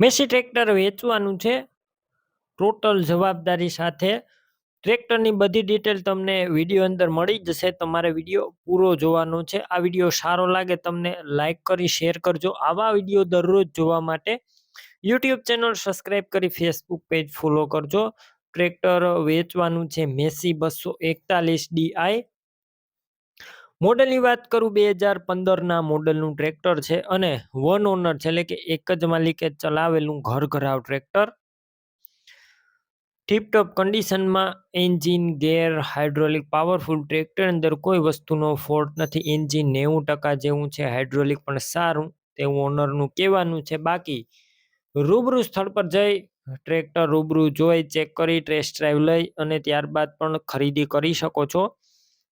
Massey tractor વેચવાનું છે. Total જવાબદારી સાથે ટ્રેક્ટરની બધી ડિટેલ તમને વીડિયો અંદર મળી જશે. તમારે વીડિયો પૂરો જોવાનો છે. આ વીડિયો સારો લાગે તમને લાઈક કરી શેર કરજો. આવા વીડિયો દરરોજ જોવા માટે યુટ્યુબ ચેનલ સબસ્ક્રાઈબ કરી ફેસબુક પેજ ફોલો કરજો. ટ્રેક્ટર વેચવાનું છે. મેસી બસો એકતાલીસ ડીઆઈ મોડલની વાત કરું બે હજાર પંદરના મોડલનું ટ્રેક્ટર છે અને વન ઓનર છે, એટલે કે એક જ માલિકે ચલાવેલું ઘર ઘરાવ ટ્રેક્ટર. ટીપટોપ કન્ડિશનમાં engine, gear, hydraulic, powerful tractor અંદર કોઈ વસ્તુનો ફોલ્ટ નથી. એન્જિન નેવું ટકા જેવું છે, હાઇડ્રોલિક પણ સારું, તેવું ઓનરનું કહેવાનું છે. બાકી રૂબરૂ સ્થળ પર જઈ ટ્રેક્ટર રૂબરૂ જોઈ, ચેક કરી, ટેસ્ટ ડ્રાઈવ લઈ અને ત્યારબાદ પણ ખરીદી કરી શકો છો.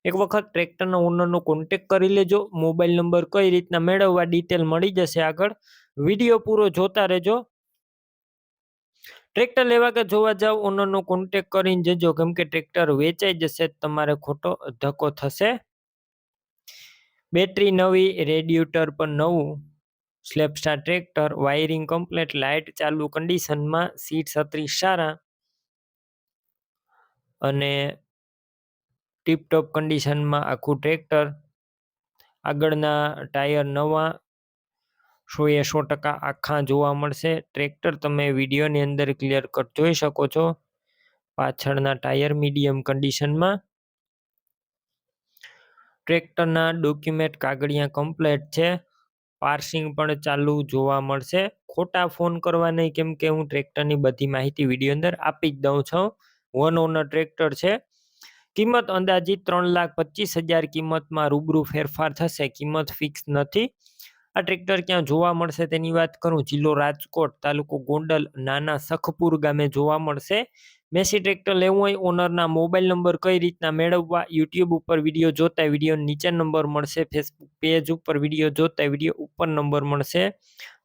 એક વખત ટ્રેક્ટરના ઓનરનો કોન્ટેક કરી લેજો. મોબાઈલ નંબર કઈ રીતના મેળવવા ડિટેલ મળી જશે આગળ. વીડિયો પૂરો જોતા રહેજો. ટ્રેક્ટર લેવા કે જોવા જાવ ઓનરનો કોન્ટેક કરીને જજો. કેમ કે ટ્રેક્ટર વેચાઈ જશે, તમારે ખોટો ધક્કો થશે. બેટરી નવી રેડિએટર પર નવું. સ્લેપસ્ટાર ટ્રેક્ટર વાયરિંગ કમ્પ્લેટ લાઇટ ચાલુ કન્ડિશનમાં સીટ છત્રીસ સારા. અને ટીપટોપ કન્ડિશનમાં આખું ટ્રેક્ટર આગળના ટાયર નવા એ સો ટકા આખા જોવા મળશે. ટ્રેક્ટર તમે વિડીયોની અંદર ક્લિયર કટ જોઈ શકો છો પાછળના ટાયર મીડિયમ કન્ડિશનમાં. ટ્રેક્ટરના ડોક્યુમેન્ટ કાગળિયા કમ્પ્લેટ છે. પાર્સિંગ પણ ચાલુ જોવા મળશે. ખોટા ફોન કરવા નહીં, કેમ કે હું ટ્રેક્ટરની બધી માહિતી વીડિયો અંદર આપી જ દઉં છું. વન ઓનર ટ્રેક્ટર છે. કિંમત અંદાજિત ત્રણ લાખ પચીસ હજાર કિંમતમાં રૂબરૂ ફેરફાર થશે. કિંમત ફિક્સ નથી. આ ટ્રેક્ટર ક્યાં જોવા મળશે તેની વાત કરું? જિલ્લો રાજકોટ, તાલુકો ગોંડલ, નાના સખપુર ગામે જોવા મળશે. મેસી ટ્રેક્ટર લેવું હોય, ઓનરના મોબાઈલ નંબર કઈ રીતના મેળવવા? યુટ્યુબ ઉપર વીડિયો જોતા વીડિયો નીચે નંબર મળશે. ફેસબુક પેજ ઉપર વીડિયો જોતા વીડિયો ઉપર નંબર મળશે.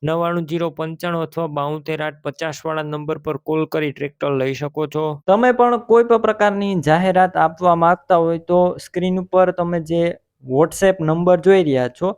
નવ્વાણું જીરો પંચાણું અથવા બાઉતેર આઠ પચાસ વાળા નંબર પર કોલ કરી ટ્રેક્ટર લઈ શકો છો. તમે પણ કોઈ પણ પ્રકારની જાહેરાત આપવા માંગતા હોય તો સ્ક્રીન ઉપર તમે જે વોટ્સએપ નંબર જોઈ રહ્યા છો